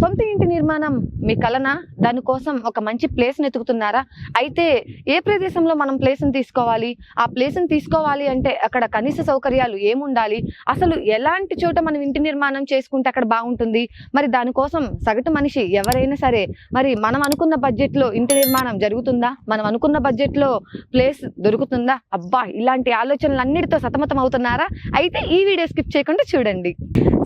సొంత ఇంటి నిర్మాణం మీ కలన? దానికోసం ఒక మంచి ప్లేస్ని ఎతుకుతున్నారా అయితే ఏ ప్రదేశంలో మనం ప్లేస్ని తీసుకోవాలి? ఆ ప్లేస్ని తీసుకోవాలి అంటే అక్కడ కనీస సౌకర్యాలు ఏముండాలి? అసలు ఎలాంటి చోట మనం ఇంటి నిర్మాణం చేసుకుంటే అక్కడ బాగుంటుంది? మరి దానికోసం సగటు మనిషి ఎవరైనా సరే మరి మనం అనుకున్న బడ్జెట్లో ఇంటి నిర్మాణం జరుగుతుందా? మనం అనుకున్న బడ్జెట్లో ప్లేస్ దొరుకుతుందా? అబ్బా ఇలాంటి ఆలోచనలు అన్నిటితో సతమతం అవుతున్నారా అయితే ఈ వీడియో స్కిప్ చేయకుండా చూడండి.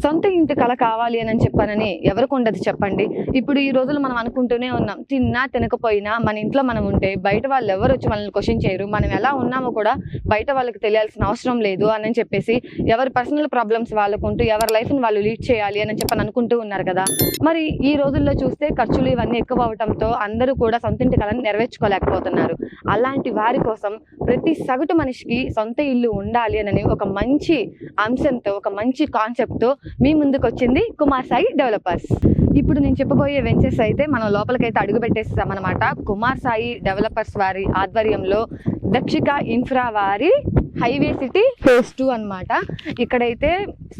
సొంత ఇంటి కళ కావాలి అని చెప్పానని ఎవరికి ఉండదు చెప్పండి. ఇప్పుడు ఈ రోజులు మనం అనుకుంటూనే ఉన్నాం. తిన్నా తినకపోయినా మన ఇంట్లో మనం ఉంటే బయట వాళ్ళు ఎవరు వచ్చి మనల్ని క్వశ్చన్ చేయరు. మనం ఎలా ఉన్నామో కూడా బయట వాళ్ళకి తెలియాల్సిన అవసరం లేదు అని చెప్పేసి ఎవరి పర్సనల్ ప్రాబ్లమ్స్ వాళ్ళకుంటూ ఎవరి లైఫ్ని వాళ్ళు లీడ్ చేయాలి అని చెప్పని అనుకుంటూ ఉన్నారు కదా. మరి ఈ రోజుల్లో చూస్తే ఖర్చులు ఇవన్నీ ఎక్కువ అవడంతో అందరూ కూడా సొంత ఇంటి కళను నెరవేర్చుకోలేకపోతున్నారు. అలాంటి వారి కోసం ప్రతి సగటు మనిషికి సొంత ఇల్లు ఉండాలి అని ఒక మంచి అంశంతో ఒక మంచి కాన్సెప్ట్తో మీ ముందుకు వచ్చింది కుమార్ సాయి డెవలపర్స్. ఇప్పుడు నేను చెప్పబోయే వెంచర్స్ అయితే మనం లోపలికైతే అడుగు పెట్టేస్తామన్నమాట కుమార్ సాయి డెవలపర్స్ వారి ఆధ్వర్యంలో దక్షిక ఇన్ఫ్రా వారి హైవే సిటీ ఫేస్ టూ అనమాట ఇక్కడైతే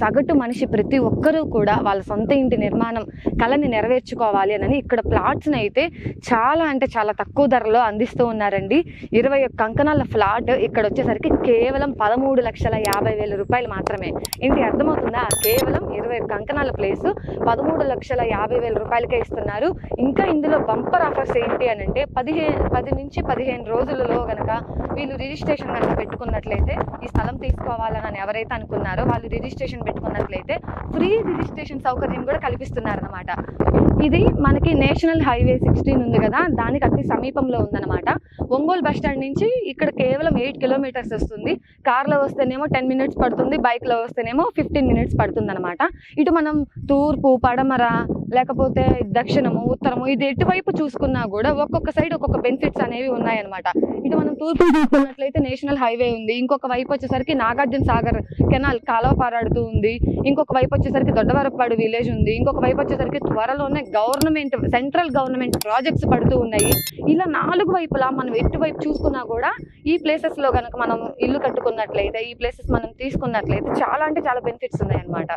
సగటు మనిషి ప్రతి ఒక్కరూ కూడా వాళ్ళ సొంత ఇంటి నిర్మాణం కళని నెరవేర్చుకోవాలి అని ఇక్కడ ప్లాట్స్ని అయితే చాలా అంటే చాలా తక్కువ ధరలో అందిస్తూ ఉన్నారండి. ఇరవై ఒక్క అంకణాల ఫ్లాట్ ఇక్కడ వచ్చేసరికి కేవలం పదమూడు లక్షల యాభై వేల రూపాయలు మాత్రమే. ఏంటి అర్థమవుతుందా? కేవలం ఇరవై ఒక్క అంకణాల ప్లేస్ పదమూడు లక్షల యాభై వేల రూపాయలకే ఇస్తున్నారు. ఇంకా ఇందులో బంపర్ ఆఫర్స్ ఏంటి అని అంటే పదిహేను పది నుంచి పదిహేను రోజులలో కనుక వీళ్ళు రిజిస్ట్రేషన్ కనుక పెట్టుకున్నట్లయితే ఈ స్థలం తీసుకోవాలని ఎవరైతే అనుకున్నారో వాళ్ళు రిజిస్ట్రేషన్ పెట్టుకున్నట్లయితే ఫ్రీ రిజిస్ట్రేషన్ సౌకర్యం కూడా కల్పిస్తున్నారన్నమాట. ఇది మనకి నేషనల్ హైవే సిక్స్టీన్ ఉంది కదా దానికి అతి సమీపంలో ఉందన్నమాట. ఒంగోలు బస్ స్టాండ్ నుంచి ఇక్కడ కేవలం ఎయిట్ కిలోమీటర్స్ వస్తుంది. కార్లో వస్తేనేమో టెన్ మినిట్స్ పడుతుంది బైక్లో వస్తేనేమో ఫిఫ్టీన్ మినిట్స్ పడుతుంది అనమాట ఇటు మనం తూర్పు పడమర లేకపోతే దక్షిణము ఉత్తరము ఇది ఎటువైపు చూసుకున్నా కూడా ఒక్కొక్క సైడ్ ఒక్కొక్క బెనిఫిట్స్ అనేవి ఉన్నాయన్నమాట. ఇటు మనం తూర్పు చూసుకున్నట్లయితే నేషనల్ హైవే ఉంది. ఇంకొక వైపు వచ్చేసరికి నాగార్జున సాగర్ కెనాల్ కాలువ పారాడుతూ ఉంది. ఇంకొక వైపు వచ్చేసరికి దొడ్డవరపాడు విలేజ్ ఉంది. ఇంకొక వైపు వచ్చేసరికి త్వరలోనే గవర్నమెంట్ సెంట్రల్ గవర్నమెంట్ ప్రాజెక్ట్స్ పడుతూ ఉన్నాయి. ఇలా నాలుగు వైపులా మనం ఎటువైపు చూసుకున్నా కూడా ఈ ప్లేసెస్లో కనుక మనం ఇల్లు కట్టుకున్నట్లయితే ఈ ప్లేసెస్ మనం తీసుకున్నట్లయితే చాలా అంటే చాలా బెనిఫిట్స్ ఉన్నాయి అన్నమాట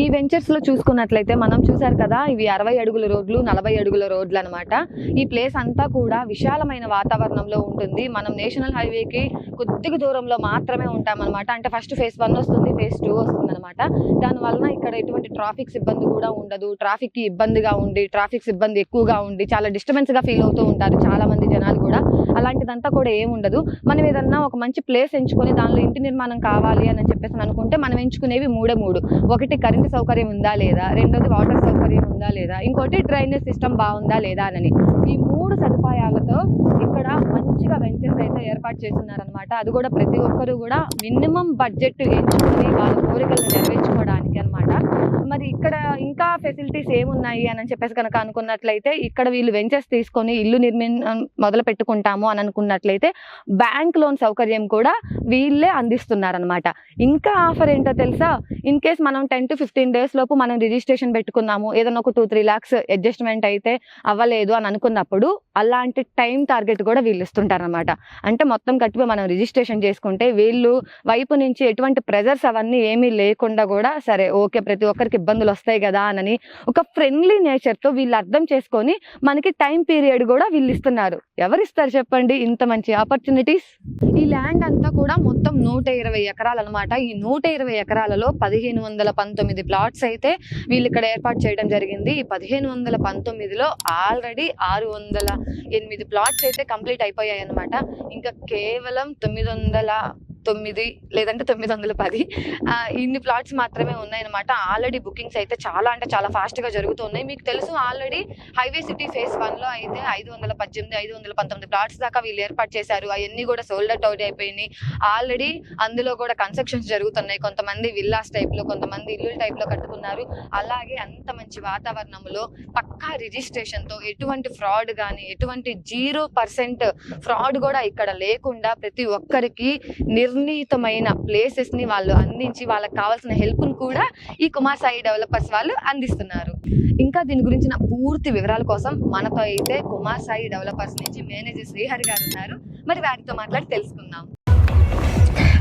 ఈ వెంచర్స్లో చూసుకున్నట్లయితే మనం చూసారు కదా ఇవి అరవై అడుగుల రోడ్లు నలభై అడుగుల రోడ్లు అనమాట ఈ ప్లేస్ అంతా కూడా విశాలమైన వాతావరణంలో ఉంటుంది. మనం నేషనల్ హైవేకి కొద్దిగా దూరంలో మాత్రమే ఉంటాం అనమాట అంటే ఫస్ట్ ఫేస్ వన్ వస్తుంది ఫేస్ టూ వస్తుంది అనమాట దాని వలన ఇక్కడ ఎటువంటి ట్రాఫిక్ సిబ్బంది కూడా ఉండదు. ట్రాఫిక్కి ఇబ్బందిగా ఉండి ట్రాఫిక్ సిబ్బంది ఎక్కువగా ఉండి చాలా డిస్టర్బెన్స్గా ఫీల్ అవుతూ ఉంటారు చాలా మంది జనాలు కూడా. అలాంటిదంతా కూడా ఏముండదు మనం ఏదన్నా ఒక మంచి ప్లేస్ ఎంచుకొని దానిలో ఇంటి నిర్మాణం కావాలి అని చెప్పేసి అనుకుంటే మనం ఎంచుకునేవి మూడే మూడు. ఒకటి కరెంటు సౌకర్యం ఉందా లేదా? రెండోది వాటర్ సౌకర్యం ఉందా లేదా? ఇంకోటి డ్రైనేజ్ సిస్టమ్ బాగుందా లేదా అని ఈ మూడు సదుపాయాలతో ఇక్కడ మంచిగా వెంచర్స్ అయితే ఏర్పాటు చేస్తున్నారనమాట అది కూడా ప్రతి ఒక్కరు కూడా మినిమం బడ్జెట్ ఎంచుకొని వాళ్ళ కోరికలను నెరవేర్చుకోవడానికి అన్నమాట మరి ఇక్కడ ఇంకా ఫెసిలిటీస్ ఏమున్నాయి అని చెప్పేసి కనుక అనుకున్నట్లయితే ఇక్కడ వీళ్ళు వెంచర్స్ తీసుకొని ఇల్లు నిర్మాణం మొదలు పెట్టుకుంటాము అని అనుకున్నట్లయితే బ్యాంక్ లోన్ సౌకర్యం కూడా వీళ్ళే అందిస్తున్నారనమాట ఇంకా ఆఫర్ ఏంటో తెలుసా? ఇన్ కేస్ మనం టెన్ టు ఫిఫ్టీన్ డేస్ లోపు మనం రిజిస్ట్రేషన్ పెట్టుకున్నాము ఏదైనా ఒక టూ త్రీ ల్యాక్స్ అడ్జస్ట్మెంట్ అయితే అవ్వలేదు అని అనుకున్నప్పుడు అలాంటి టైం టార్గెట్ కూడా వీళ్ళు ఇస్తుంటారనమాట అంటే మొత్తం కట్టిపోయి మనం రిజిస్ట్రేషన్ చేసుకుంటే వీళ్ళు వైపు నుంచి ఎటువంటి ప్రెజర్స్ అవన్నీ ఏమీ లేకుండా కూడా సరే ఓకే ప్రతి ఒక్కరికి ఇబ్బందులు వస్తాయి కదా అని ఒక ఫ్రెండ్లీ నేచర్తో వీళ్ళు అర్థం చేసుకొని మనకి టైం పీరియడ్ కూడా వీళ్ళు ఇస్తున్నారు. ఎవరిస్తారు చెప్పండి ఇంత మంచి ఆపర్చునిటీస్ ఈ ల్యాండ్ అంతా కూడా మొత్తం నూట ఇరవై ఎకరాలు అనమాట ఈ నూట ఇరవై ఎకరాలలో పదిహేను వందల పంతొమ్మిది ప్లాట్స్ అయితే వీళ్ళు ఇక్కడ ఏర్పాటు చేయడం జరిగింది. ఈ పదిహేను వందల పంతొమ్మిదిలో ఆల్రెడీ ఆరు వందల ఎనిమిది ప్లాట్స్ అయితే కంప్లీట్ అయిపోయాయి అనమాట ఇంకా కేవలం తొమ్మిది వందల తొమ్మిది లేదంటే తొమ్మిది వందల పది. ఇన్ని ప్లాట్స్ మాత్రమే ఉన్నాయన్నమాట. ఆల్రెడీ బుకింగ్స్ అయితే చాలా అంటే చాలా ఫాస్ట్గా జరుగుతున్నాయి. మీకు తెలుసు ఆల్రెడీ హైవే సిటీ ఫేస్ వన్లో అయితే ఐదు వందల పద్దెనిమిది ఐదు వందల పంతొమ్మిది ప్లాట్స్ దాకా వీళ్ళు ఏర్పాటు చేశారు. అవన్నీ కూడా సోల్డ్ అవుట్ అవుట్ అయిపోయినాయి. ఆల్రెడీ అందులో కూడా కన్స్ట్రక్షన్స్ జరుగుతున్నాయి. కొంతమంది విల్లాస్ టైప్లో కొంతమంది ఇల్లు టైప్లో కట్టుకున్నారు. అలాగే అంత మంచి వాతావరణంలో పక్కా రిజిస్ట్రేషన్తో ఎటువంటి ఫ్రాడ్ కానీ ఎటువంటి జీరో పర్సెంట్ ఫ్రాడ్ కూడా ఇక్కడ లేకుండా ప్రతి ఒక్కరికి నిర్ణీతమైన ప్లేసెస్ని వాళ్ళు అందించి వాళ్ళకి కావాల్సిన హెల్ప్ని కూడా ఈ కుమార్ సాయి డెవలపర్స్ వాళ్ళు అందిస్తున్నారు. ఇంకా దీని గురించిన పూర్తి వివరాల కోసం మనతో అయితే కుమార్ సాయి డెవలపర్స్ నుంచి మేనేజర్ శ్రీహరి గారు ఉన్నారు. మరి వారితో మాట్లాడి తెలుసుకుందాం.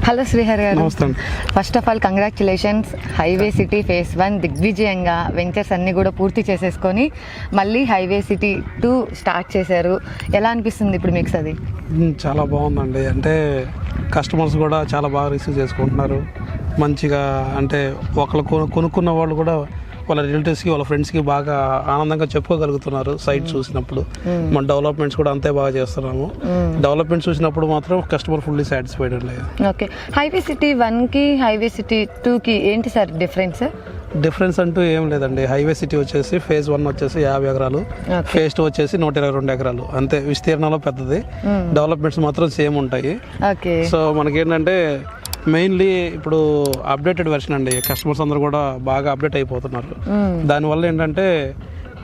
హలో శ్రీహరి గారు. First of all congratulations highway city phase one దిగ్విజయంగా వెంచర్స్ అన్ని కూడా పూర్తి చేసేసుకొని మళ్ళీ హైవే సిటీ టూ స్టార్ట్ చేశారు. ఎలా అనిపిస్తుంది ఇప్పుడు మీకు అది? చాలా బాగుందండి. అంటే కస్టమర్స్ కూడా చాలా బాగా రిసీవ్ చేసుకుంటున్నారు. మంచిగా అంటే ఒకళ్ళు కొను- కొనుక్కున్న వాళ్ళు కూడా వాళ్ళ రిలేటివ్స్కి వాళ్ళ ఫ్రెండ్స్కి బాగా ఆనందంగా చెప్పుకోగలుగుతున్నారు సైట్ చూసినప్పుడు. మన డెవలప్మెంట్స్ కూడా అంతే బాగా చేస్తున్నాము. డెవలప్మెంట్ చూసినప్పుడు మాత్రం కస్టమర్ ఫుల్లీ సాటిస్ఫైడ్ అండి ఓకే. హైవే సిటీ వన్కి హైవే సిటీ టూకి ఏంటి సార్ డిఫరెన్స్ డిఫరెన్స్ అంటూ ఏం లేదండి. హైవే సిటీ వచ్చేసి ఫేజ్ వన్ వచ్చేసి యాభై ఎకరాలు. ఫేజ్ టూ వచ్చేసి నూట ఇరవై రెండు ఎకరాలు. అంతే విస్తీర్ణంలో పెద్దది. డెవలప్మెంట్స్ మాత్రం సేమ్ ఉంటాయి. ఓకే. సో మనకేంటంటే మెయిన్లీ ఇప్పుడు అప్డేటెడ్ వెర్షన్ అండి. కస్టమర్స్ అందరూ కూడా బాగా అప్డేట్ అయిపోతున్నారు. దానివల్ల ఏంటంటే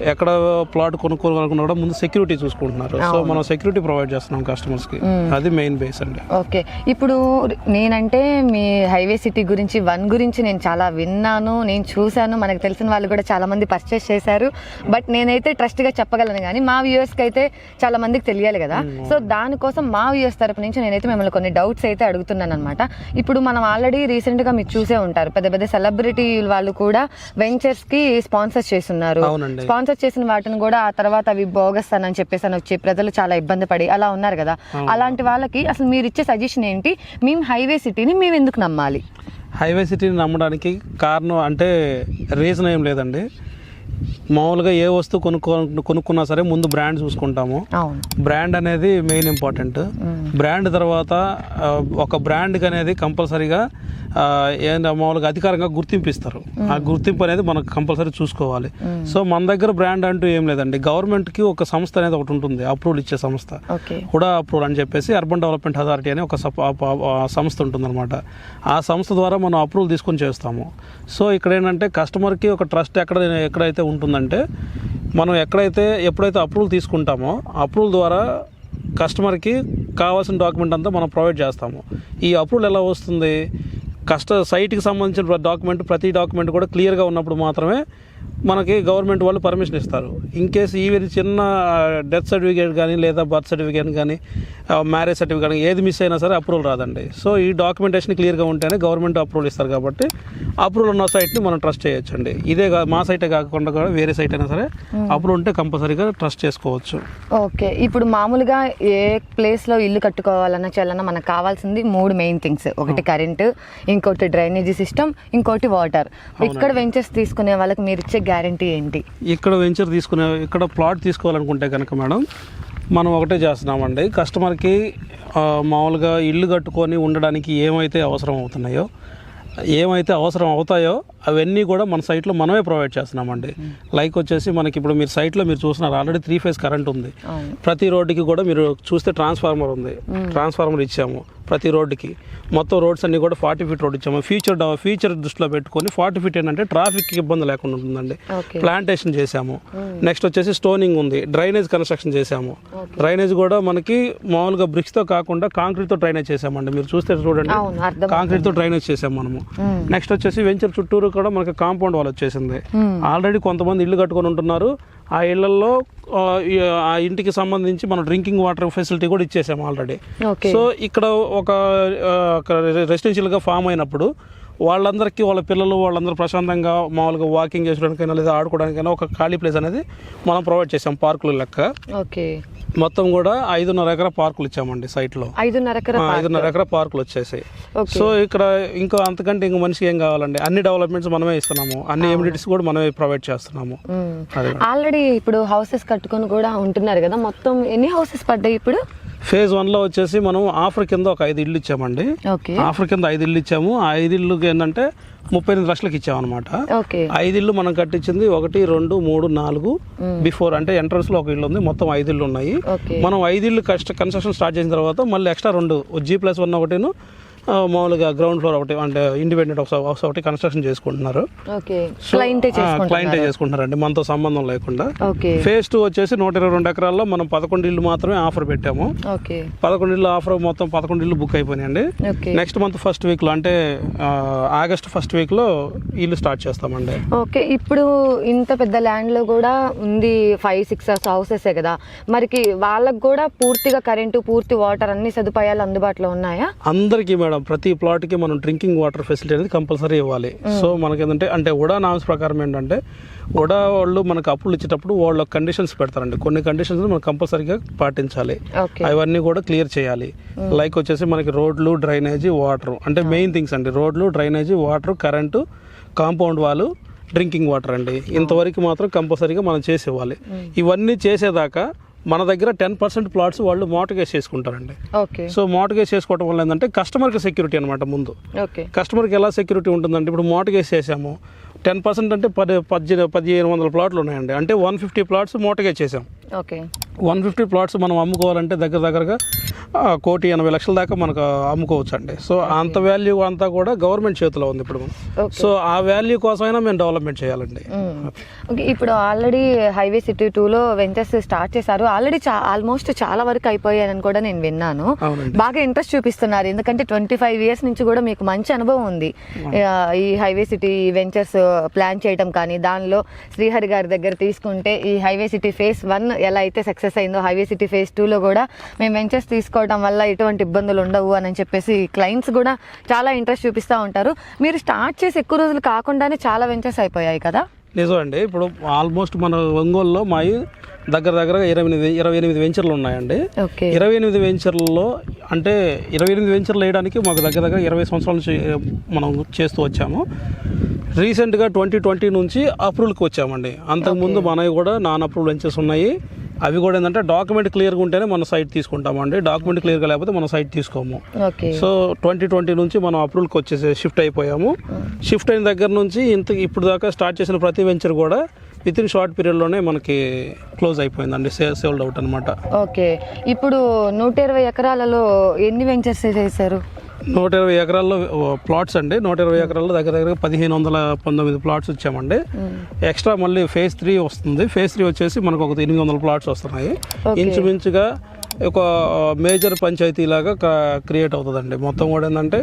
ఎక్కడ ప్లాట్ కొనుక్కోవాలనుకున్నా కూడా ముందు సెక్యూరిటీ చూసుకుంటున్నారు. సో మనం సెక్యూరిటీ ప్రొవైడ్ చేస్తున్నాం కస్టమర్స్కి. అది మెయిన్ బేస్ అండి. ఓకే. ఇప్పుడు నేనంటే మీ హైవే సిటీ గురించి వన్ గురించి నేను చాలా విన్నాను నేను చూశాను. మనకు తెలిసిన వాళ్ళు కూడా చాలా మంది పర్చేస్ చేశారు. బట్ నేనైతే ట్రస్ట్గా చెప్పగలను కానీ మా వ్యూయర్స్కి అయితే చాలా మందికి తెలియాలి కదా. సో దానికోసం మా వ్యూయర్స్ తరపు నుంచి నేనైతే మిమ్మల్ని కొన్ని డౌట్స్ అయితే అడుగుతున్నాను అనమాట ఇప్పుడు మనం ఆల్రెడీ రీసెంట్గా మీరు చూసే ఉంటారు. పెద్ద పెద్ద సెలబ్రిటీ వాళ్ళు కూడా వెంచర్స్కి స్పాన్సర్ చేస్తున్నారు. స్పాన్సర్ చేసిన వాటిని కూడా ఆ తర్వాత అవి బోగస్ అని చెప్పేసి అని వచ్చి ప్రజలు చాలా ఇబ్బంది పడి అలా ఉన్నారు కదా. అలాంటి వాళ్ళకి అసలు మీరు ఇచ్చే సజెషన్ ఏంటి? మేము హైవే సిటీని మేము ఎందుకు నమ్మాలి? హైవే సిటీని నమ్మడానికి కారణం అంటే రీజన్ ఏం లేదండి. మామూలుగా ఏ వస్తువు కొనుక్కో కొనుక్కున్నా సరే ముందు బ్రాండ్ చూసుకుంటాము. బ్రాండ్ అనేది మెయిన్ ఇంపార్టెంట్ బ్రాండ్ తర్వాత ఒక బ్రాండ్కి అనేది కంపల్సరీగా ఏంటి మామూలుగా అధికారంగా గుర్తింపు ఇస్తారు. ఆ గుర్తింపు అనేది మనకు కంపల్సరీ చూసుకోవాలి. సో మన దగ్గర బ్రాండ్ అంటూ ఏం లేదండి. గవర్నమెంట్కి ఒక సంస్థ అనేది ఒకటి ఉంటుంది అప్రూవల్ ఇచ్చే సంస్థ. కూడా అప్రూవల్ అని చెప్పేసి అర్బన్ డెవలప్మెంట్ అథారిటీ అని ఒక సంస్థ ఉంటుందన్నమాట. ఆ సంస్థ ద్వారా మనం అప్రూవల్ తీసుకొని చేస్తాము. సో ఇక్కడ ఏంటంటే కస్టమర్కి ఒక ట్రస్ట్ ఎక్కడ ఎక్కడైతే ఉంటుందంటే మనం ఎక్కడైతే ఎప్పుడైతే అప్రూవల్ తీసుకుంటామో అప్రూవల్ ద్వారా కస్టమర్కి కావాల్సిన డాక్యుమెంట్ అంతా మనం ప్రొవైడ్ చేస్తాము. ఈ అప్రూవల్ ఎలా వస్తుంది? కష్ట సైట్కి సంబంధించిన డాక్యుమెంట్ ప్రతి డాక్యుమెంట్ కూడా క్లియర్గా ఉన్నప్పుడు మాత్రమే మనకి గవర్నమెంట్ వాళ్ళు పర్మిషన్ ఇస్తారు. ఇన్ కేసు ఈవెన్ చిన్న డెత్ సర్టిఫికేట్ కానీ లేదా బర్త్ సర్టిఫికేట్ కానీ మ్యారేజ్ సర్టిఫికేట్ కానీ ఏది మిస్ అయినా సరే అప్రూవల్ రాదండి. సో ఈ డాక్యుమెంటేషన్ క్లియర్గా ఉంటేనే గవర్నమెంట్ అప్రూవల్ ఇస్తారు కాబట్టి అప్రూవల్ ఉన్న సైట్ని మనం ట్రస్ట్ చేయొచ్చండి. ఇదే మా సైటే కాకుండా కూడా వేరే సైట్ అయినా సరే అప్రూవల్ ఉంటే కంపల్సరీగా ట్రస్ట్ చేసుకోవచ్చు. ఓకే ఇప్పుడు మామూలుగా ఏ ప్లేస్లో ఇల్లు కట్టుకోవాలన్నా చేయాలన్నా మనకు కావాల్సింది మూడు మెయిన్ థింగ్స్ ఒకటి కరెంట్ ఇంకోటి డ్రైనేజీ సిస్టమ్ ఇంకోటి వాటర్ ఇక్కడ వెంచర్స్ తీసుకునే వాళ్ళకి మీరు ఇచ్చే గ్యారంటీ ఏంటి? ఇక్కడ వెంచర్ తీసుకునే ఇక్కడ ప్లాట్ తీసుకోవాలనుకుంటే కనుక మేడం మనం ఒకటే చేస్తున్నామండి. కస్టమర్కి మామూలుగా ఇల్లు కట్టుకొని ఉండడానికి ఏమైతే అవసరం అవుతున్నాయో ఏమైతే అవసరం అవుతాయో అవన్నీ కూడా మన సైట్లో మనమే ప్రొవైడ్ చేస్తున్నామండి. లైక్ వచ్చేసి మనకి ఇప్పుడు మీరు సైట్లో మీరు చూస్తున్నారు ఆల్రెడీ త్రీ ఫేజ్ కరెంట్ ఉంది. ప్రతి రోడ్డుకి కూడా మీరు చూస్తే ట్రాన్స్ఫార్మర్ ఉంది. ట్రాన్స్ఫార్మర్ ఇచ్చాము ప్రతి రోడ్డుకి మొత్తం రోడ్స్ అన్ని కూడా ఫార్టీ ఫీట్ రోడ్ ఇచ్చాము. ఫ్యూచర్ ఫ్యూచర్ దృష్టిలో పెట్టుకొని ఫార్టీ ఫీట్ ఏంటంటే ట్రాఫిక్ ఇబ్బంది లేకుండా ఉంటుందండి. ప్లాంటేషన్ చేశాము. నెక్స్ట్ వచ్చేసి స్టోనింగ్ ఉంది. డ్రైనేజ్ కన్స్ట్రక్షన్ చేశాము. డ్రైనేజ్ కూడా మనకి మామూలుగా bricks తో కాకుండా కాంక్రీట్తో డ్రైనేజ్ చేసామండి మీరు చూస్తే చూడండి. అవును అర్థం కాంక్రీట్తో డ్రైనేజ్ చేసాము మనము. నెక్స్ట్ వచ్చేసి వెంచర్ చుట్టూరు కూడా మనకి కాంపౌండ్ వాల్ వచ్చేసింది. ఆల్రెడీ కొంతమంది ఇల్లు కట్టుకొని ఉంటున్నారు. ఆ ఇళ్ళలో ఆ, ఇంటికి సంబంధించి మనం డ్రింకింగ్ వాటర్ ఫెసిలిటీ కూడా ఇచ్చేసాము ఆల్రెడీ సో ఇక్కడ ఒక రెసిడెన్షియల్గా ఫామ్ అయినప్పుడు వాళ్ళందరికీ వాళ్ళ పిల్లలు వాళ్ళందరూ ప్రశాంతంగా మామూలుగా వాకింగ్ చేసుకోవడానికైనా లేదా ఆడుకోవడానికైనా ఒక ఖాళీ ప్లేస్ అనేది మనం ప్రొవైడ్ చేసాం పార్కులు లెక్క. ఓకే. మొత్తం కూడా ఐదున్నర ఎకరా పార్కులు ఇచ్చామండి ఎకరా ఆ, ఐదున్నర ఎకరా పార్కులు వచ్చేసాయి. సో ఇక్కడ ఇంకా అంతకంటే ఇంక మనిషికి ఏం కావాలండి? అన్ని డెవలప్మెంట్స్ మనమే ఇస్తున్నాము. అన్ని ఎమ్యూనిటీస్ కూడా మనమే ప్రొవైడ్ చేస్తున్నాము. ఆల్రెడీ ఇప్పుడు హౌసెస్ కట్టుకొని కూడా ఉంటున్నారు కదా? మొత్తం ఎన్ని హౌసెస్ పడ్డాయి ఇప్పుడు? ఫేజ్ వన్లో వచ్చేసి మనం ఆఫర్ కింద ఒక ఐదు ఇల్లు ఇచ్చామండి. ఆఫర్ కింద ఐదు ఇల్లు ఇచ్చాము. ఆ ఐదు ఇల్లుకి ఏంటంటే ముప్పై ఎనిమిది లక్షలకి ఇచ్చామన్నమాట. ఐదు ఇల్లు మనం కట్టించింది ఒకటి రెండు మూడు నాలుగు బిఫోర్ అంటే ఎంట్రన్స్లో ఒక ఇల్లు ఉంది. మొత్తం ఐదు ఇల్లు ఉన్నాయి. మనం ఐదు ఇల్లు కన్స్ట్రక్షన్ స్టార్ట్ చేసిన తర్వాత మళ్ళీ ఎక్స్ట్రా రెండు జీ ప్లస్ వన్ ఒకటిను మామూలుగా గ్రౌండ్ ఫ్లోర్ ఒకటి అంటే ఇండిపెండెంట్ హౌస్ ఒకటి కన్స్ట్రక్షన్ చేసుకుంటున్నారు. క్లయింటే క్లయింటే చేసుకుంటున్నారండి. మనతో సంబంధం లేకుండా. ఫేజ్ టూ వచ్చేసి నూట ఇరవై రెండు ఎకరాల్లో మనం పదకొండు ఇల్లు మాత్రమే ఆఫర్ పెట్టాము. ఓకే. పదకొండు ఇల్లు ఆఫర్ మొత్తం పదకొండు ఇల్లు బుక్ అయిపోయినాయండి. నెక్స్ట్ మంత్ ఫస్ట్ వీక్లో అంటే ఆ, ఆగస్ట్ ఫస్ట్ వీక్లో ఇల్లు స్టార్ట్ చేస్తామండి. ఓకే. ఇప్పుడు ఇంత పెద్ద ల్యాండ్లో కూడా ఉంది ఫైవ్ సిక్స్ హౌసెస్ కదా. మరికి వాళ్ళకి కూడా పూర్తిగా కరెంటు పూర్తి వాటర్ అన్ని సదుపాయాలు అందుబాటులో ఉన్నాయా? అందరికీ మేడం మేడం ప్రతి ప్లాట్కి మనం డ్రింకింగ్ వాటర్ ఫెసిలిటీ అనేది కంపల్సరీ ఇవ్వాలి. సో మనకి ఏంటంటే అంటే ఉడా నామ్స్ ప్రకారం ఏంటంటే ఉడా వాళ్ళు మనకు అప్పులు ఇచ్చేటప్పుడు వాళ్ళ కండిషన్స్ పెడతారండి. కొన్ని కండిషన్స్ మనం కంపల్సరీగా పాటించాలి. అవన్నీ కూడా క్లియర్ చేయాలి. లైక్ వచ్చేసి మనకి రోడ్లు డ్రైనేజీ వాటర్. అంటే మెయిన్ థింగ్స్ అండి. రోడ్లు డ్రైనేజీ వాటర్ కరెంటు కాంపౌండ్ వాళ్ళు డ్రింకింగ్ వాటర్ అండి. ఇంతవరకు మాత్రం కంపల్సరీగా మనం చేసి ఇవ్వాలి. ఇవన్నీ చేసేదాకా మన దగ్గర టెన్ పర్సెంట్ ప్లాట్స్ వాళ్ళు మోటగేజ్ చేసుకుంటారండి. ఓకే. సో మోటగేజ్ చేసుకోవడం వల్ల ఏంటంటే కస్టమర్కి సెక్యూరిటీ అనమాట ముందు. ఓకే. కస్టమర్కి ఎలా సెక్యూరిటీ ఉంటుందంటే ఇప్పుడు మోటగేజ్ చేసాము. టెన్ పర్సెంట్ అంటే పది పద్దెనిమిది పదిహేను వందల ప్లాట్లు ఉన్నాయండి. అంటే వన్ ఫిఫ్టీ ప్లాట్స్ మోటగేజ్ చేసాం. ఓకే. వన్ ఫిఫ్టీ ప్లాట్స్ మనం అమ్ముకోవాలంటే దగ్గర దగ్గరగా కోటి ఎనభై లక్షల దాకా మనకు అమ్ముకోవచ్చు అండి సో అంత వాల్యూ అంతా కూడా గవర్నమెంట్ చేతిలో ఉంది ఇప్పుడు. సో ఆ వాల్యూ కోసమైనా మేము డెవలప్మెంట్ చేయాలండి. ఓకే ఇప్పుడు ఆల్రెడీ హైవే సిటీ టూలో వెంచర్స్ స్టార్ట్ చేశారు. ఆల్రెడీ ఆల్మోస్ట్ చాలా వరకు అయిపోయాయని కూడా నేను విన్నాను. బాగా ఇంట్రెస్ట్ చూపిస్తున్నారు. ఎందుకంటే ట్వంటీ ఫైవ్ ఇయర్స్ నుంచి కూడా మీకు మంచి అనుభవం ఉంది. ఈ హైవే సిటీ వెంచర్స్ ప్లాన్ చేయడం కానీ దానిలో శ్రీహరి గారి దగ్గర తీసుకుంటే ఈ హైవే సిటీ ఫేస్ వన్ ఎలా అయితే సక్సెస్ అయిందో హైవే సిటీ ఫేస్ టూలో కూడా మేము వెంచర్స్ తీసుకోవడం వల్ల ఎటువంటి ఇబ్బందులు ఉండవు అని చెప్పేసి క్లయింట్స్ కూడా చాలా ఇంట్రెస్ట్ చూపిస్తూ ఉంటారు. మీరు స్టార్ట్ చేసి ఎక్కువ రోజులు కాకుండానే చాలా వెంచర్స్ అయిపోయాయి కదా? నిజం అండి ఇప్పుడు ఆల్మోస్ట్ మన ఒంగోలులో మావి దగ్గర దగ్గర ఇరవై ఎనిమిది ఇరవై ఎనిమిది వెంచర్లు ఉన్నాయండి. ఇరవై ఎనిమిది వెంచర్లలో అంటే ఇరవై ఎనిమిది వెంచర్లు వేయడానికి మాకు దగ్గర దగ్గర ఇరవై సంవత్సరాల నుంచి మనం చేస్తూ వచ్చాము. రీసెంట్గా ట్వంటీ ట్వంటీ నుంచి అప్రూవల్కి వచ్చామండి. అంతకుముందు మనవి కూడా నాన్ అప్రూవల్ వెంచర్స్ ఉన్నాయి. అవి కూడా ఏంటంటే డాక్యుమెంట్ క్లియర్గా ఉంటేనే మన సైట్ తీసుకుంటామండి. డాక్యుమెంట్ క్లియర్గా లేకపోతే మన సైట్ తీసుకోము. సో ట్వంటీ ట్వంటీ నుంచి మనం అప్రూవల్కి వచ్చేసి షిఫ్ట్ అయిపోయాము. షిఫ్ట్ అయిన దగ్గర నుంచి ఇంత ఇప్పుడు దాకా స్టార్ట్ చేసిన ప్రతి వెంచర్ కూడా విత్ ఇన్ షార్ట్ పీరియడ్లోనే మనకి క్లోజ్ అయిపోయిందండి సేల్డ్ అవుట్ అనమాట ఓకే. ఇప్పుడు నూట ఇరవై ఎకరాలలో ఎన్ని వెంచర్స్ చేశారు నూట ఇరవై ఎకరాల్లో ప్లాట్స్ అండి. నూట ఇరవై ఎకరాల్లో దగ్గర దగ్గర పదిహేను వందల పంతొమ్మిది ప్లాట్స్ వచ్చామండి. ఎక్స్ట్రా మళ్ళీ ఫేజ్ త్రీ వస్తుంది. ఫేజ్ త్రీ వచ్చేసి మనకు ఒక ఎనిమిది వందల ప్లాట్స్ వస్తున్నాయి. ఇంచుమించుగా ఒక మేజర్ పంచాయతీ లాగా క్రియేట్ అవుతుందండి. మొత్తం కూడా ఏంటంటే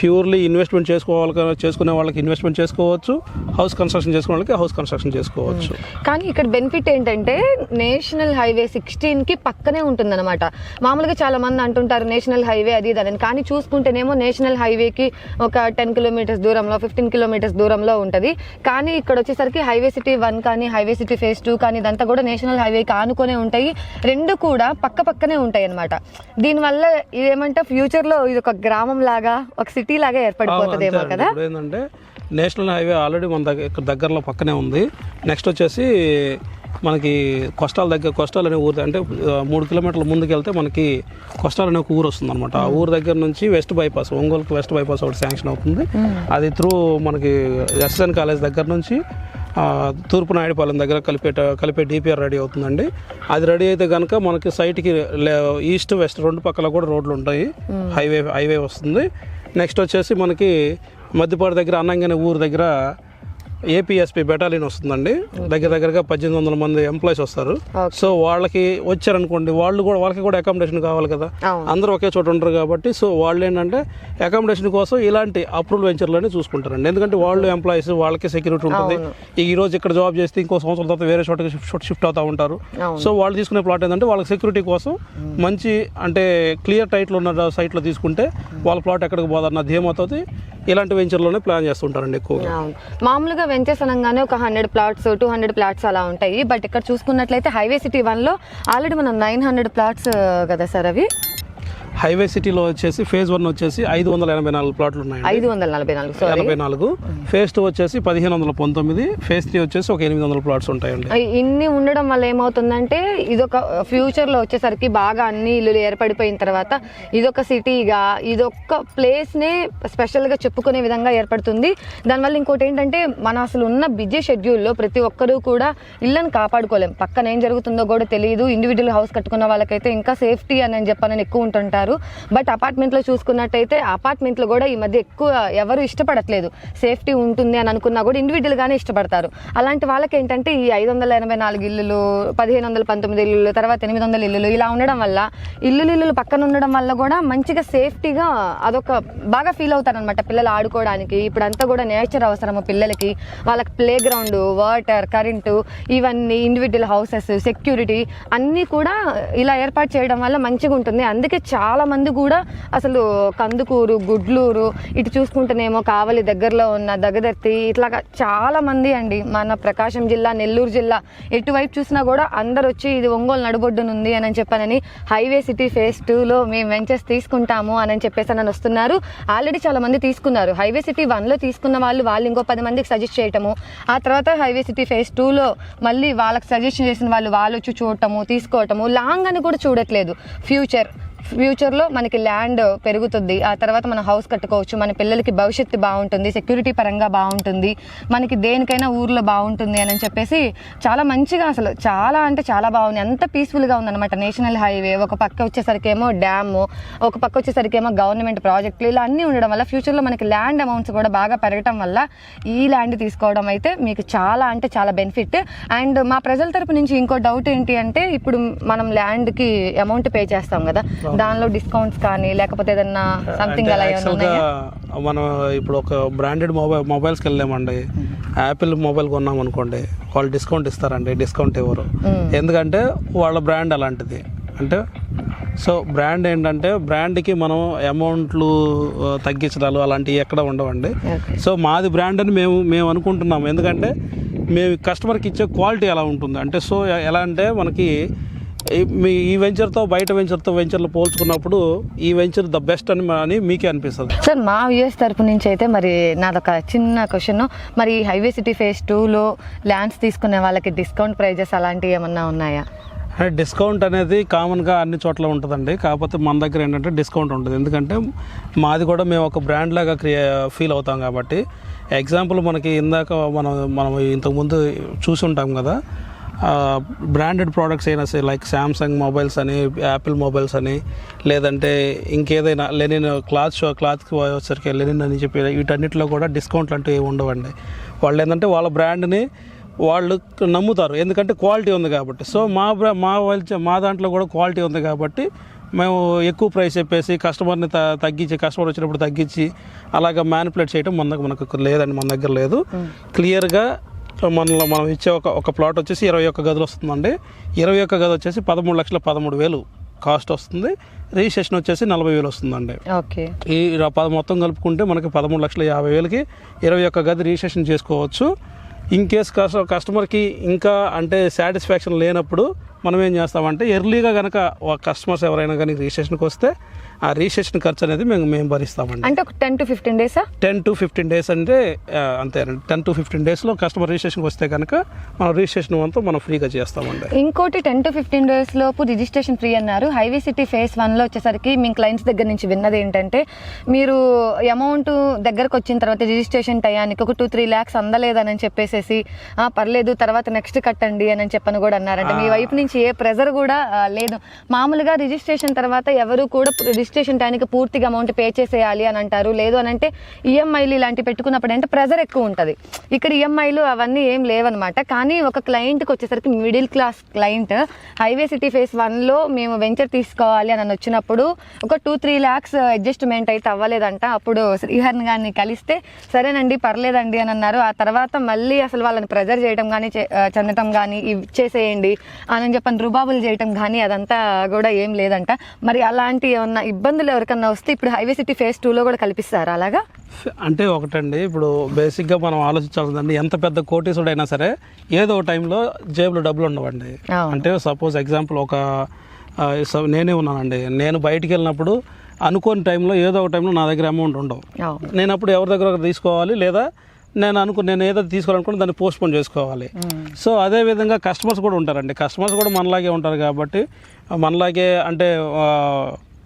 ప్యూర్లీ ఇన్వెస్ట్మెంట్ చేసుకోవాలి చేసుకునే వాళ్ళకి ఇన్వెస్ట్మెంట్ చేసుకోవచ్చు హౌస్ కన్స్ట్రక్షన్ చేసుకునే వాళ్ళకి హౌస్ కన్స్ట్రక్షన్ చేసుకోవచ్చు. కానీ ఇక్కడ బెనిఫిట్ ఏంటంటే నేషనల్ హైవే సిక్స్టీన్కి పక్కనే ఉంటుందన్నమాట. మామూలుగా చాలా మంది అంటుంటారు నేషనల్ హైవే అది ఇది కానీ చూసుకుంటేనేమో నేషనల్ హైవేకి ఒక టెన్ కిలోమీటర్స్ దూరంలో ఫిఫ్టీన్ కిలోమీటర్స్ దూరంలో ఉంటుంది. కానీ ఇక్కడ వచ్చేసరికి హైవే సిటీ వన్ కానీ హైవే సిటీ ఫేజ్ టూ కానీ ఇదంతా కూడా నేషనల్ హైవేకి ఆనుకొనే ఉంటాయి. రెండు కూడా పక్క పక్కనే ఉంటాయి అనమాట దీనివల్ల ఇదేమంటే ఫ్యూచర్లో ఇది ఒక గ్రామం లాగా ఒక సిటీ లాగా ఏర్పడిపోతుందేమో. కదా? ఏంటంటే నేషనల్ హైవే ఆల్రెడీ మన దగ్గర ఇక్కడ దగ్గరలో పక్కనే ఉంది. నెక్స్ట్ వచ్చేసి మనకి కొష్టాల దగ్గర కొష్టాలు అనే ఊరు అంటే మూడు కిలోమీటర్ల ముందుకు వెళ్తే మనకి కొష్టాలు అనే ఒక ఊరు వస్తుంది అనమాట ఆ ఊరు దగ్గర నుంచి వెస్ట్ బైపాస్ ఒంగోలుకి వెస్ట్ బైపాస్ ఒకటి శాంక్షన్ అవుతుంది. అది త్రూ మనకి ఎస్ఎన్ కాలేజ్ దగ్గర నుంచి తూర్పు నాయుడుపాలెం దగ్గర కలిపే కలిపే డిపిఆర్ రెడీ అవుతుందండి. అది రెడీ అయితే కనుక మనకి సైట్కి ఈస్ట్ వెస్ట్ రెండు పక్కల కూడా రోడ్లు ఉంటాయి. హైవే హైవే వస్తుంది. నెక్స్ట్ వచ్చేసి మనకి మధ్యపాడు దగ్గర అన్నంగానే ఊరు దగ్గర ఏపీఎస్పీ బెటాలియన్ వస్తుందండి. దగ్గర దగ్గరగా పద్దెనిమిది వందల మంది ఎంప్లాయీస్ వస్తారు. సో వాళ్ళకి వచ్చారనుకోండి వాళ్ళు కూడా వాళ్ళకి కూడా అకామిడేషన్ కావాలి కదా. అందరూ ఒకే చోట ఉంటారు కాబట్టి సో వాళ్ళు ఏంటంటే అకామిడేషన్ కోసం ఇలాంటి అప్రూవల్ వెంచర్లోనే చూసుకుంటారండి. ఎందుకంటే వాళ్ళు ఎంప్లాయీస్ వాళ్ళకి సెక్యూరిటీ ఉంటుంది. ఈ రోజు ఇక్కడ జాబ్ చేస్తే ఇంకో సంవత్సరం తర్వాత వేరే చోటకి షిఫ్ట్ అవుతూ ఉంటారు. సో వాళ్ళు తీసుకునే ప్లాట్ ఏంటంటే వాళ్ళకి సెక్యూరిటీ కోసం మంచి అంటే క్లియర్ టైట్లో ఉన్న సైట్లో తీసుకుంటే వాళ్ళ ప్లాట్ ఎక్కడికి పోదన్న ధీమాతోటి ఇలాంటి వెంచర్లోనే ప్లాన్ చేస్తుంటారండి ఎక్కువగా. మామూలుగా వెంచర్స్ అనగానే ఒక hundred plots two hundred plots అలా ఉంటాయి. బట్ ఇక్కడ చూసుకున్నట్లయితే హైవే సిటీ వన్లో ఆల్రెడీ మనం నైన్ హండ్రెడ్ ప్లాట్స్ కదా సార్ అవి? హైవే సిటీలో వచ్చేసి ఫేజ్ వన్ వచ్చేసి ఐదు వందల ఎనభై నాలుగు ప్లాట్లు ఉన్నాయండి. ఐదు వందల నలభై నాలుగు ఎనభై నాలుగు. ఫేజ్ టూ వచ్చేసి పదిహేను వందల పంతొమ్మిది. ఫేజ్ త్రీ వచ్చేసి ఒక ఎనిమిది వందల ప్లాట్స్ ఉంటాయండి. ఇన్ని ఉండడం వల్ల ఏమవుతుందంటే ఇదొక ఫ్యూచర్లో వచ్చేసరికి బాగా అన్ని ఇల్లులు ఏర్పడిపోయిన తర్వాత ఇదొక సిటీగా ఇదొక ప్లేస్ నే స్పెషల్గా చెప్పుకునే విధంగా ఏర్పడుతుంది. దానివల్ల ఇంకోటి ఏంటంటే మన అసలు ఉన్న బిజీ షెడ్యూల్లో ప్రతి ఒక్కరూ కూడా ఇళ్ళని కాపాడుకోలేం. పక్కన ఏం జరుగుతుందో కూడా తెలియదు. ఇండివిజువల్ హౌస్ కట్టుకున్న వాళ్ళకైతే ఇంకా సేఫ్టీ అని చెప్పని ఎక్కువ ఉంటుంటారు. బట్ అపార్ట్మెంట్లో చూసుకున్నట్టయితే అపార్ట్మెంట్లో కూడా ఈ మధ్య ఎక్కువ ఎవరు ఇష్టపడట్లేదు. సేఫ్టీ ఉంటుంది అని అనుకున్నా కూడా ఇండివిజువల్గానే ఇష్టపడతారు. అలాంటి వాళ్ళకి ఏంటంటే ఈ ఐదు వందల ఎనభై నాలుగు ఇల్లులు పదిహేను వందల పంతొమ్మిది ఇల్లులు తర్వాత ఎనిమిది వందల ఇల్లులు ఇలా ఉండడం వల్ల ఇల్లులు ఇల్లులు పక్కన ఉండడం వల్ల కూడా మంచిగా సేఫ్టీగా అదొక బాగా ఫీల్ అవుతారనమాట పిల్లలు ఆడుకోవడానికి. ఇప్పుడంతా కూడా నేచర్ అవసరము పిల్లలకి. వాళ్ళకి ప్లే గ్రౌండ్ వాటర్ కరెంటు ఇవన్నీ ఇండివిజువల్ హౌసెస్ సెక్యూరిటీ అన్నీ కూడా ఇలా ఏర్పాటు చేయడం వల్ల మంచిగా ఉంటుంది అందుకే చాలా చాలామంది కూడా అసలు కందుకూరు గుడ్లూరు ఇటు చూసుకుంటేనేమో కావలి దగ్గరలో ఉన్న దగ్గదర్తి ఇట్లాగా చాలామంది అండి. మన ప్రకాశం జిల్లా నెల్లూరు జిల్లా ఎటువైపు చూసినా కూడా అందరు వచ్చి ఇది ఒంగోలు నడుబొడ్డునుంది అని చెప్పానని హైవే సిటీ ఫేస్ టూలో మేము వెంచర్స్ తీసుకుంటాము అని చెప్పేసి అని వస్తున్నారు. ఆల్రెడీ చాలా మంది తీసుకున్నారు. హైవే సిటీ వన్లో తీసుకున్న వాళ్ళు వాళ్ళు ఇంకో పది మందికి సజెస్ట్ చేయటము ఆ తర్వాత హైవే సిటీ ఫేస్ టూలో మళ్ళీ వాళ్ళకి సజెషన్ చేసిన వాళ్ళు వాళ్ళు వచ్చి చూడటము తీసుకోవటము లాంగ్ అని కూడా చూడట్లేదు. ఫ్యూచర్ ఫ్యూచర్లో మనకి ల్యాండ్ పెరుగుతుంది. ఆ తర్వాత మనం హౌస్ కట్టుకోవచ్చు. మన పిల్లలకి భవిష్యత్తు బాగుంటుంది. సెక్యూరిటీ పరంగా బాగుంటుంది. మనకి దేనికైనా ఊర్లో బాగుంటుంది అని చెప్పేసి చాలా మంచిగా అసలు చాలా అంటే చాలా బాగుంది. ఎంత పీస్ఫుల్గా ఉందన్నమాట నేషనల్ హైవే ఒక పక్క వచ్చేసరికి ఏమో డ్యాము ఒక పక్క వచ్చేసరికి ఏమో గవర్నమెంట్ ప్రాజెక్టులు ఇలా అన్నీ ఉండడం వల్ల ఫ్యూచర్లో మనకి ల్యాండ్ అమౌంట్స్ కూడా బాగా పెరగటం వల్ల ఈ ల్యాండ్ తీసుకోవడం అయితే మీకు చాలా అంటే చాలా బెనిఫిట్ అండ్ మా ప్రజల తరపు నుంచి ఇంకో డౌట్ ఏంటి అంటే ఇప్పుడు మనం ల్యాండ్కి అమౌంట్ పే చేస్తాం కదా. దానిలో డిస్కౌంట్స్ కానీ లేకపోతే ఏదన్నా సంథింగ్ అలా మనం ఇప్పుడు ఒక బ్రాండెడ్ మొబైల్ మొబైల్స్కి వెళ్ళామండి. యాపిల్ మొబైల్ కొన్నాం అనుకోండి వాళ్ళు డిస్కౌంట్ ఇస్తారండి డిస్కౌంట్ ఇవ్వరు. ఎందుకంటే వాళ్ళ బ్రాండ్ అలాంటిది. అంటే సో బ్రాండ్ ఏంటంటే బ్రాండ్కి మనం అమౌంట్లు తగ్గించడాలు అలాంటివి ఎక్కడ ఉండవండి. సో మాది బ్రాండ్ అని మేము మేము అనుకుంటున్నాము ఎందుకంటే మేము కస్టమర్కి ఇచ్చే క్వాలిటీ ఎలా ఉంటుంది? అంటే సో ఎలా అంటే మనకి మీ ఈ వెంచర్తో బయట వెంచర్తో వెంచర్లు పోల్చుకున్నప్పుడు ఈ వెంచర్ ద బెస్ట్ అని అని మీకే అనిపిస్తుంది. సార్ మా యూఎస్ తరపు నుంచి అయితే మరి నాదొక చిన్న క్వశ్చన్ మరి హైవే సిటీ ఫేస్ టూలో ల్యాండ్స్ తీసుకునే వాళ్ళకి డిస్కౌంట్ ప్రైజెస్ అలాంటివి ఏమన్నా ఉన్నాయా? అంటే డిస్కౌంట్ అనేది కామన్గా అన్ని చోట్ల ఉంటుందండి. కాకపోతే మన దగ్గర ఏంటంటే డిస్కౌంట్ ఉంటుంది ఎందుకంటే మాది కూడా మేము ఒక బ్రాండ్ లాగా క్రియే ఫీల్ అవుతాం కాబట్టి. ఎగ్జాంపుల్ మనకి ఇందాక మనం మనం ఇంతకుముందు చూసి ఉంటాం కదా. బ్రాండెడ్ ప్రోడక్ట్స్ అయినా సరే లైక్ శాంసంగ్ మొబైల్స్ అని యాపిల్ మొబైల్స్ అని లేదంటే ఇంకేదైనా లెనిన్ క్లాత్ షో క్లాత్కి వచ్చరికి లెనిన్ అని చెప్పి వీటన్నిటిలో కూడా డిస్కౌంట్లు అంటూ ఏమి ఉండవండి. వాళ్ళు ఏంటంటే వాళ్ళ బ్రాండ్ని వాళ్ళు నమ్ముతారు. ఎందుకంటే క్వాలిటీ ఉంది కాబట్టి. సో మా బ్రా- మా వాళ్ళ మా దాంట్లో కూడా క్వాలిటీ ఉంది కాబట్టి మేము ఎక్కువ ప్రైస్ చెప్పేసి కస్టమర్ని త తగ్గించి కస్టమర్ వచ్చినప్పుడు తగ్గించి అలాగ మ్యానిపులేట్ చేయడం మన మనకు లేదండి మన దగ్గర లేదు. క్లియర్గా మనలో మనం ఇచ్చే ఒక ఒక ప్లాట్ వచ్చేసి ఇరవై ఒక్క గదులు వస్తుందండి. ఇరవై ఒక్క గది వచ్చేసి పదమూడు లక్షల పదమూడు వేలు కాస్ట్ వస్తుంది. రిజిస్ట్రేషన్ వచ్చేసి నలభై వేలు వస్తుందండి. ఓకే. ఈ పద మొత్తం కలుపుకుంటే మనకి పదమూడు లక్షల యాభై వేలకి ఇరవై ఒక్క గది రిజిస్ట్రేషన్ చేసుకోవచ్చు. ఇన్ కేస్ కస్ట కస్టమర్కి ఇంకా అంటే సాటిస్ఫాక్షన్ లేనప్పుడు మనం ఏం చేస్తామంటే ఎర్లీగా కనుక కస్టమర్స్ ఎవరైనా కానీ రిజిస్ట్రేషన్కి వస్తే ఆ రిజిస్ట్రేషన్ ఖర్చు అనేది మేము మేము భరిస్తామండి. అంటే ఒక టెన్ టు ఫిఫ్టీన్ డేసా? టెన్ టు ఫిఫ్టీన్ డేస్ అంటే అంతేనండి టెన్ టు ఫిఫ్టీన్ డేస్లో కస్టమర్ రిజిస్ట్రేషన్కి వస్తే కనుక మనం రిజిస్ట్రేషన్ అంతా మనం ఫ్రీగా చేస్తామండి. ఇంకోటి టెన్ టు ఫిఫ్టీన్ డేస్ లోపు రిజిస్ట్రేషన్ ఫ్రీ అన్నారు. హైవే సిటీ ఫేస్ వన్లో వచ్చేసరికి మీ క్లయింట్స్ దగ్గర నుంచి విన్నది ఏంటంటే మీరు అమౌంట్ దగ్గరకు వచ్చిన తర్వాత రిజిస్ట్రేషన్ టయానికి ఒక టూ త్రీ ల్యాక్స్ అందలేదని చెప్పేసేసి "ఆ, పర్లేదు తర్వాత నెక్స్ట్ కట్టండి అని చెప్పని కూడా అన్నారంటే. మీ వైపు నుంచి ఏ ప్రెజర్ కూడా లేదు. మామూలుగా రిజిస్ట్రేషన్ తర్వాత ఎవరు కూడా రిజిస్ట్రేషన్ టైంకి పూర్తిగా అమౌంట్ పే చేసేయాలి అని అంటారు. లేదు అని అంటే ఈఎంఐలు ఇలాంటివి పెట్టుకున్నప్పుడు అంటే ప్రెజర్ ఎక్కువ ఉంటుంది. ఇక్కడ ఈఎంఐలు అవన్నీ ఏం లేవన్నమాట. కానీ ఒక క్లయింట్కి వచ్చేసరికి middle class client highway city phase వన్లో మేము వెంచర్ తీసుకోవాలి అని వచ్చినప్పుడు ఒక టూ త్రీ ల్యాక్స్ అడ్జస్ట్మెంట్ అయితే అవ్వలేదంట. అప్పుడు శ్రీహరిని గారిని కలిస్తే సరేనండి పర్లేదండి అని అన్నారు. ఆ తర్వాత మళ్ళీ అసలు వాళ్ళని ప్రెజర్ చేయడం కానీ చెందటం కానీ ఇచ్చేసేయండి అని చెప్పని రుబాబులు చేయటం కానీ అదంతా కూడా ఏం లేదంట. మరి అలాంటి ఏమన్నా ఇబ్బందులు ఎవరికన్నా వస్తే ఇప్పుడు హైవే సిటీ ఫేస్ టూలో కూడా కల్పిస్తారా? అలాగా? అంటే ఒకటండి ఇప్పుడు బేసిక్గా మనం ఆలోచించాల్సిందండి ఎంత పెద్ద కోటీసుడైనా సరే ఏదో ఒక టైంలో జేబులో డబ్బులు ఉండవండి. అంటే సపోజ్ ఎగ్జాంపుల్ ఒక నేనే ఉన్నానండి. నేను బయటికి వెళ్ళినప్పుడు అనుకోని టైంలో ఏదో ఒక టైంలో నా దగ్గర అమౌంట్ ఉండవు. నేను అప్పుడు ఎవరి దగ్గర తీసుకోవాలి లేదా నేను అనుకు నేను ఏదో తీసుకోవాలనుకుంటే దాన్ని పోస్ట్ పోన్ చేసుకోవాలి సో అదే విధంగా కస్టమర్స్ కూడా ఉంటారండి. కస్టమర్స్ కూడా మనలాగే ఉంటారు కాబట్టి మనలాగే అంటే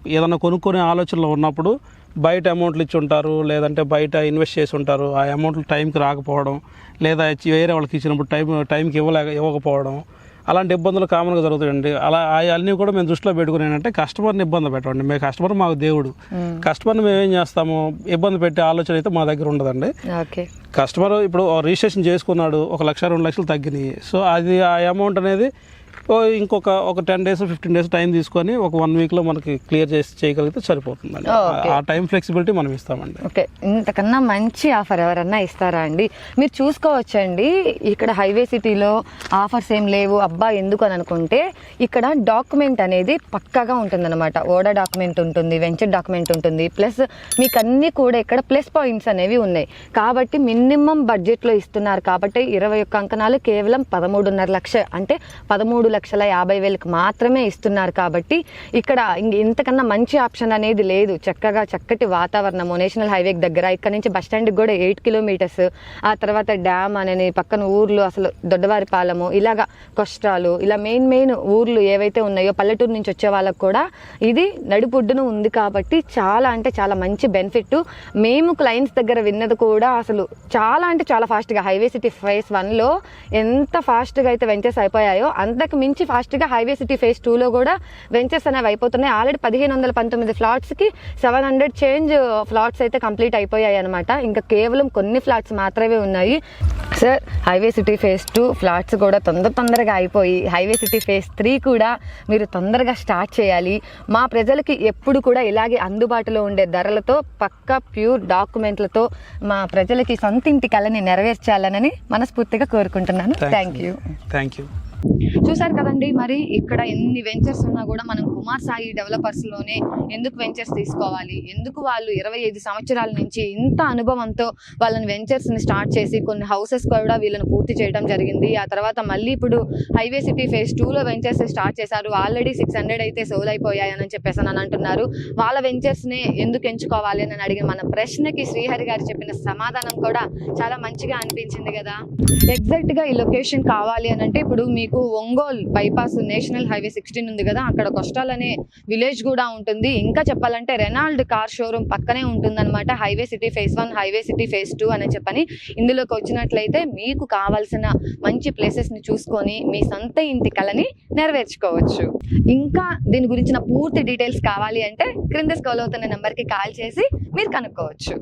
ఏదైనా కొనుక్కునే ఆలోచనలో ఉన్నప్పుడు బయట అమౌంట్లు ఇచ్చి ఉంటారు లేదంటే బయట ఇన్వెస్ట్ చేసి ఉంటారు. ఆ అమౌంట్లు టైంకి రాకపోవడం లేదా వేరే వాళ్ళకి ఇచ్చినప్పుడు టైం టైంకి ఇవ్వలేక ఇవ్వకపోవడం అలాంటి ఇబ్బందులు కామన్గా జరుగుతాయండి. అలా అన్నీ కూడా మేము దృష్టిలో పెట్టుకుని ఏంటంటే కస్టమర్ని ఇబ్బంది పెట్టండి. మేము కస్టమర్ మాకు దేవుడు. కస్టమర్ని మేము ఏం చేస్తాము? ఇబ్బంది పెట్టే ఆలోచన అయితే మా దగ్గర ఉండదండి. ఓకే. కస్టమర్ ఇప్పుడు రిజిస్ట్రేషన్ చేసుకున్నాడు ఒక లక్ష రెండు లక్షలు తగ్గినాయి. సో అది ఆ అమౌంట్ అనేది ఇంకొక ఒక ten days fifteen days time తీసుకొని ఒక వన్ వీక్లో మనకి క్లియర్ చేసి చేయగలిగితే సరిపోతుందండి. ఆ టైం ఫ్లెక్సిబిలిటీ మనం ఇస్తామండి. ఓకే ఇంతకన్నా మంచి ఆఫర్ ఎవరన్నా ఇస్తారా అండి? మీరు చూసుకోవచ్చండి ఇక్కడ హైవే సిటీలో ఆఫర్స్ ఏం లేవు. అబ్బా ఎందుకు అని అనుకుంటే ఇక్కడ డాక్యుమెంట్ అనేది పక్కాగా ఉంటుందన్నమాట. ఓడా డాక్యుమెంట్ ఉంటుంది వెంచర్ డాక్యుమెంట్ ఉంటుంది. ప్లస్ మీకు అన్నీ కూడా ఇక్కడ ప్లస్ పాయింట్స్ అనేవి ఉన్నాయి. కాబట్టి మినిమం బడ్జెట్లో ఇస్తున్నారు. కాబట్టి ఇరవై ఒక్క అంకణాలు కేవలం పదమూడున్నర లక్ష. అంటే పదమూడు లక్షల యాభై వేలకు మాత్రమే ఇస్తున్నారు కాబట్టి ఇక్కడ ఇంక ఇంతకన్నా మంచి ఆప్షన్ అనేది లేదు. చక్కగా చక్కటి వాతావరణము నేషనల్ హైవే దగ్గర. ఇక్కడ నుంచి బస్ స్టాండ్కి కూడా ఎయిట్ కిలోమీటర్స్. ఆ తర్వాత డ్యామ్ అనేది పక్కన ఊర్లు అసలు దొడ్డవారిపాలెము. ఇలాగా కొష్టాలు ఇలా మెయిన్ మెయిన్ ఊర్లు ఏవైతే ఉన్నాయో పల్లెటూరు నుంచి వచ్చే వాళ్ళకు కూడా ఇది నడిపుడ్డును ఉంది కాబట్టి చాలా అంటే చాలా మంచి బెనిఫిట్. మేము క్లయింట్స్ దగ్గర విన్నది కూడా అసలు చాలా అంటే చాలా ఫాస్ట్గా. హైవే సిటీ ఫేస్ వన్లో ఎంత ఫాస్ట్గా అయితే వెంచర్స్ అయిపోయాయో అంత అంతకు మించి ఫాస్ట్గా హైవే సిటీ ఫేస్ టూలో కూడా వెంచర్స్ అనేవి అయిపోతున్నాయి. ఆల్రెడీ పదిహేను వందల పంతొమ్మిది ఫ్లాట్స్కి సెవెన్ హండ్రెడ్ చేంజ్ ఫ్లాట్స్ అయితే కంప్లీట్ అయిపోయాయి అనమాట ఇంకా కేవలం కొన్ని ఫ్లాట్స్ మాత్రమే ఉన్నాయి. Sir highway city phase two flats కూడా తొందర తొందరగా అయిపోయి హైవే సిటీ ఫేస్ త్రీ కూడా మీరు తొందరగా స్టార్ట్ చేయాలి. మా ప్రజలకి ఎప్పుడు కూడా ఇలాగే అందుబాటులో ఉండే ధరలతో పక్కా ప్యూర్ డాక్యుమెంట్లతో మా ప్రజలకి సొంత ఇంటి కళని నెరవేర్చాలనని మనస్ఫూర్తిగా కోరుకుంటున్నాను. థ్యాంక్ యూ థ్యాంక్ యూ చూసారు కదండి మరి ఇక్కడ ఎన్ని వెంచర్స్ ఉన్నా కూడా మనం కుమార్ సాయి డెవలపర్స్లోనే ఎందుకు వెంచర్స్ తీసుకోవాలి? ఎందుకు వాళ్ళు ఇరవై ఐదు సంవత్సరాల నుంచి ఇంత అనుభవంతో వాళ్ళని వెంచర్స్ని స్టార్ట్ చేసి కొన్ని హౌసెస్ కూడా వీళ్ళని పూర్తి చేయడం జరిగింది. ఆ తర్వాత మళ్ళీ ఇప్పుడు హైవే సిటీ ఫేజ్ టూ లో వెంచర్స్ స్టార్ట్ చేశారు. ఆల్రెడీ సిక్స్ హండ్రెడ్ అయితే సోల్ అయిపోయాయని చెప్పేసి అని అంటున్నారు. వాళ్ళ వెంచర్స్ని ఎందుకు ఎంచుకోవాలి అని అడిగిన మన ప్రశ్నకి శ్రీహరి గారు చెప్పిన సమాధానం కూడా చాలా మంచిగా అనిపించింది కదా. ఎగ్జాక్ట్గా ఈ లొకేషన్ కావాలి అని అంటే ఇప్పుడు మీకు Ongole bypass national highway sixteen ఉంది కదా అక్కడ కొస్టాల్ అనే విలేజ్ కూడా ఉంటుంది. ఇంకా చెప్పాలంటే రెనాల్డ్ కార్ షోరూమ్ పక్కనే ఉంటుందన్నమాట. Highway city phase one highway city phase two అని చెప్పని ఇందులోకి వచ్చినట్లయితే మీకు కావాల్సిన మంచి ప్లేసెస్ని చూసుకొని మీ సొంత ఇంటి కళని నెరవేర్చుకోవచ్చు. ఇంకా దీని గురించిన పూర్తి డీటెయిల్స్ కావాలి అంటే క్రింద స్కాల్ అవుతున్న నెంబర్కి కాల్ చేసి మీరు కనుక్కోవచ్చు.